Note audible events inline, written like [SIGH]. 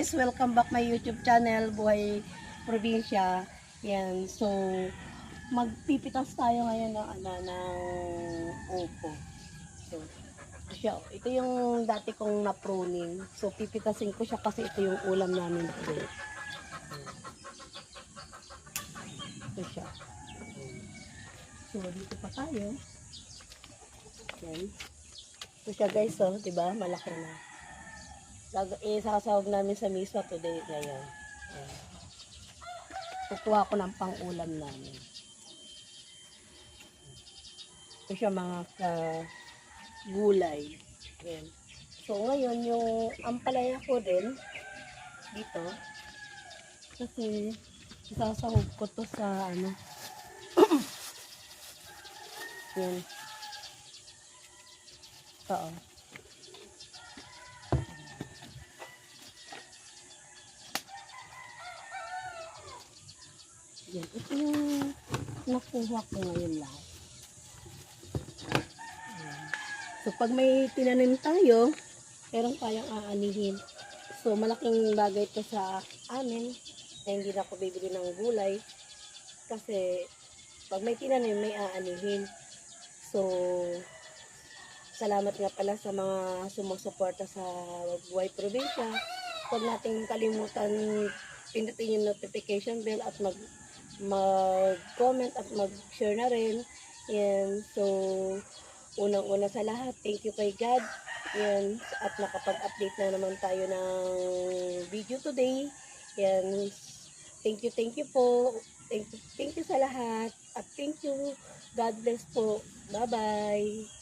guys, welcome back my YouTube channel, Buhay Probinsya. Yan, so magpipitas tayo ngayon ng ano ng upo. So, siya. Ito yung dati kong na-pruning. So, pipitasin ko siya kasi ito yung ulam namin today. Ito siya. So, dito pa tayo. Yan. Ito siya guys, oh, 'di ba? Malaki na. Isasawag namin sa misa today ngayon. Ayan. Kukuha ko ng pang-ulam namin. Ito siya mga ka gulay. Ayan. So ngayon yung ampalaya ko din dito kasi isasahog ko to sa ano [COUGHS] yan ito Yan. Ito yung nakuha ko ngayon. Ayan. So, pag may tinanim tayo, meron tayong aanihin. So, malaking bagay to sa amin na hindi na ako bibili ng gulay. Kasi, pag may tinanim, may aanihin. So, salamat nga pala sa mga sumusuporta sa Buhay Probinsya. Huwag nating kalimutan pindutin yung notification bell at mag mag-comment at mag-share na rin. Yan. So, unang-una sa lahat, thank you kay God. Yan. At nakapag-update na naman tayo ng video today. Yan. Thank you, thank you po. Thank you, thank you sa lahat. At thank you. God bless po. Bye-bye.